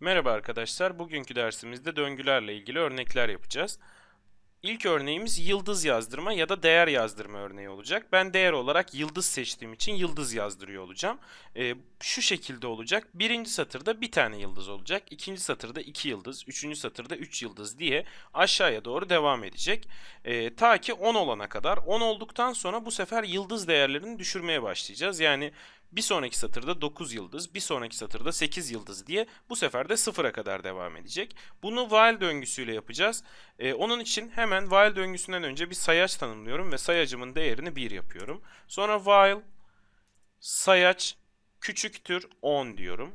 Merhaba arkadaşlar. Bugünkü dersimizde döngülerle ilgili örnekler yapacağız. İlk örneğimiz yıldız yazdırma ya da değer yazdırma örneği olacak. Ben değer olarak yıldız seçtiğim için yıldız yazdırıyor olacağım. Ee, şu şekilde olacak. Birinci satırda bir tane yıldız olacak. İkinci satırda iki yıldız. Üçüncü satırda üç yıldız diye aşağıya doğru devam edecek. Ee, ta ki 10 olana kadar. 10 olduktan sonra bu sefer yıldız değerlerini düşürmeye başlayacağız. Yani bir sonraki satırda 9 yıldız, bir sonraki satırda 8 yıldız diye bu sefer de 0'a kadar devam edecek. Bunu while döngüsüyle yapacağız. Ee, onun için hemen while döngüsünden önce bir sayaç tanımlıyorum ve sayacımın değerini 1 yapıyorum. Sonra while sayaç küçüktür 10 diyorum.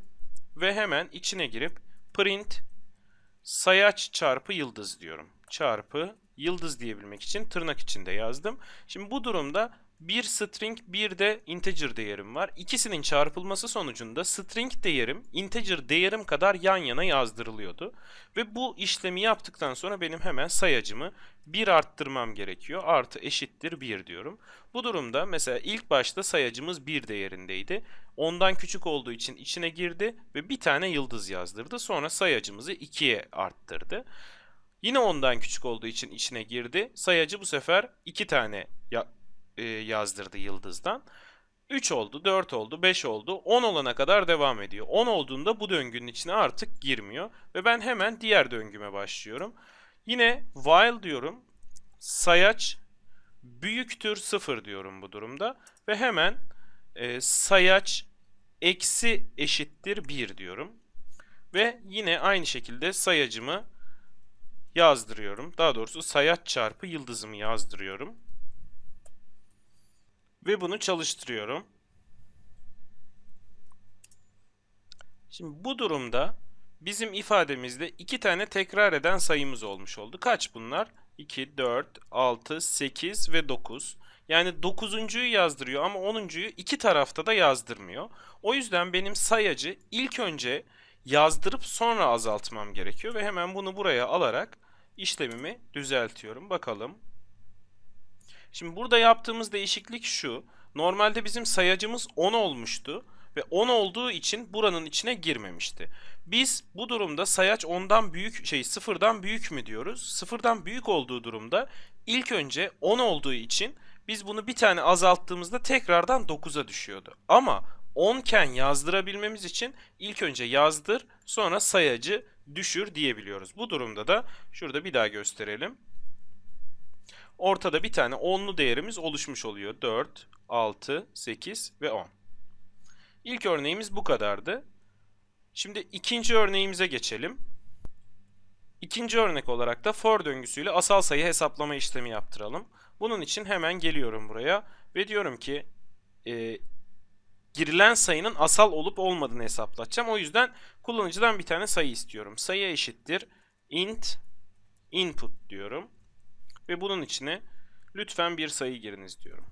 Ve hemen içine girip print sayaç çarpı yıldız diyorum. Çarpı yıldız diyebilmek için tırnak içinde yazdım. Şimdi bu durumda bir string bir de integer değerim var. İkisinin çarpılması sonucunda string değerim integer değerim kadar yan yana yazdırılıyordu. Ve bu işlemi yaptıktan sonra benim hemen sayacımı 1 arttırmam gerekiyor. Artı eşittir 1 diyorum. Bu durumda mesela ilk başta sayacımız 1 değerindeydi. Ondan küçük olduğu için içine girdi ve bir tane yıldız yazdırdı. Sonra sayacımızı 2'ye arttırdı. Yine ondan küçük olduğu için içine girdi. Sayacı bu sefer 2 tane ya e, yazdırdı yıldızdan. 3 oldu, 4 oldu, 5 oldu, 10 olana kadar devam ediyor. 10 olduğunda bu döngünün içine artık girmiyor. Ve ben hemen diğer döngüme başlıyorum. Yine while diyorum. Sayaç büyüktür 0 diyorum bu durumda. Ve hemen e, sayaç eksi eşittir 1 diyorum. Ve yine aynı şekilde sayacımı yazdırıyorum. Daha doğrusu sayaç çarpı yıldızımı yazdırıyorum. Ve bunu çalıştırıyorum. Şimdi bu durumda bizim ifademizde iki tane tekrar eden sayımız olmuş oldu. Kaç bunlar? 2, 4, 6, 8 ve 9. Yani 9'uncuyu yazdırıyor ama 10'uncuyu iki tarafta da yazdırmıyor. O yüzden benim sayacı ilk önce yazdırıp sonra azaltmam gerekiyor ve hemen bunu buraya alarak işlemimi düzeltiyorum. Bakalım. Şimdi burada yaptığımız değişiklik şu. Normalde bizim sayacımız 10 olmuştu ve 10 olduğu için buranın içine girmemişti. Biz bu durumda sayaç 10'dan büyük şey 0'dan büyük mü diyoruz? 0'dan büyük olduğu durumda ilk önce 10 olduğu için biz bunu bir tane azalttığımızda tekrardan 9'a düşüyordu. Ama 10 iken yazdırabilmemiz için ilk önce yazdır sonra sayacı düşür diyebiliyoruz. Bu durumda da şurada bir daha gösterelim. Ortada bir tane onlu değerimiz oluşmuş oluyor. 4, 6, 8 ve 10. İlk örneğimiz bu kadardı. Şimdi ikinci örneğimize geçelim. İkinci örnek olarak da for döngüsüyle asal sayı hesaplama işlemi yaptıralım. Bunun için hemen geliyorum buraya ve diyorum ki e, girilen sayının asal olup olmadığını hesaplatacağım. O yüzden kullanıcıdan bir tane sayı istiyorum. Sayı eşittir int input diyorum. Ve bunun içine lütfen bir sayı giriniz diyorum.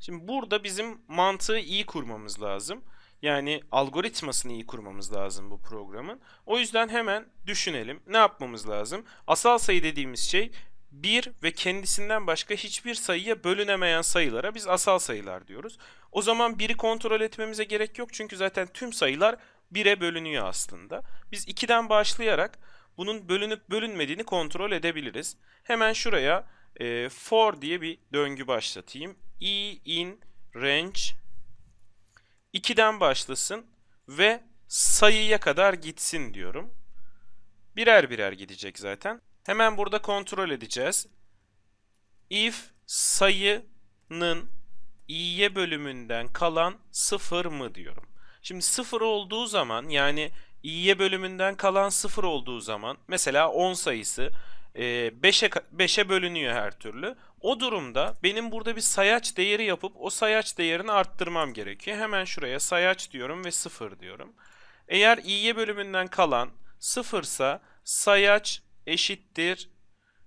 Şimdi burada bizim mantığı iyi kurmamız lazım. Yani algoritmasını iyi kurmamız lazım bu programın. O yüzden hemen düşünelim. Ne yapmamız lazım? Asal sayı dediğimiz şey 1 ve kendisinden başka hiçbir sayıya bölünemeyen sayılara biz asal sayılar diyoruz. O zaman 1'i kontrol etmemize gerek yok çünkü zaten tüm sayılar 1'e bölünüyor aslında. Biz 2'den başlayarak bunun bölünüp bölünmediğini kontrol edebiliriz. Hemen şuraya e, for diye bir döngü başlatayım. i in range 2'den başlasın ve sayıya kadar gitsin diyorum. Birer birer gidecek zaten. Hemen burada kontrol edeceğiz. If sayının i'ye bölümünden kalan 0 mı diyorum. Şimdi 0 olduğu zaman yani i'ye bölümünden kalan 0 olduğu zaman mesela 10 sayısı 5'e 5'e bölünüyor her türlü. O durumda benim burada bir sayaç değeri yapıp o sayaç değerini arttırmam gerekiyor. Hemen şuraya sayaç diyorum ve 0 diyorum. Eğer i'ye bölümünden kalan 0 ise sayaç eşittir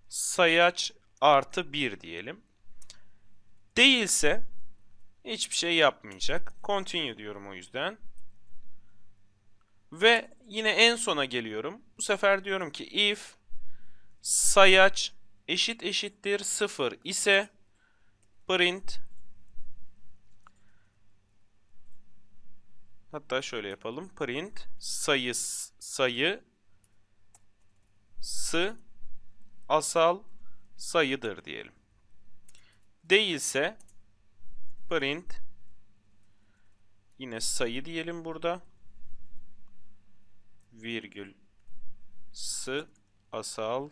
sayaç artı 1 diyelim. Değilse hiçbir şey yapmayacak. Continue diyorum o yüzden. Ve yine en sona geliyorum. Bu sefer diyorum ki if sayaç eşit eşittir 0 ise print Hatta şöyle yapalım. Print sayı sayı sı asal sayıdır diyelim. Değilse print yine sayı diyelim burada. Virgül sı asal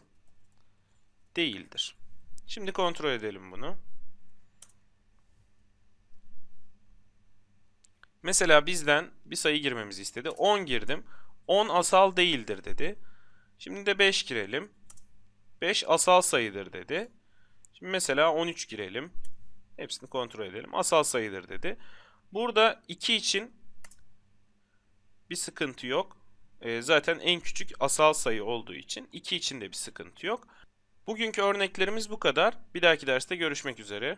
değildir. Şimdi kontrol edelim bunu. Mesela bizden bir sayı girmemizi istedi. 10 girdim. 10 asal değildir dedi. Şimdi de 5 girelim. 5 asal sayıdır dedi. Şimdi mesela 13 girelim. Hepsini kontrol edelim. Asal sayıdır dedi. Burada 2 için bir sıkıntı yok. Ee, zaten en küçük asal sayı olduğu için 2 için de bir sıkıntı yok. Bugünkü örneklerimiz bu kadar. Bir dahaki derste görüşmek üzere.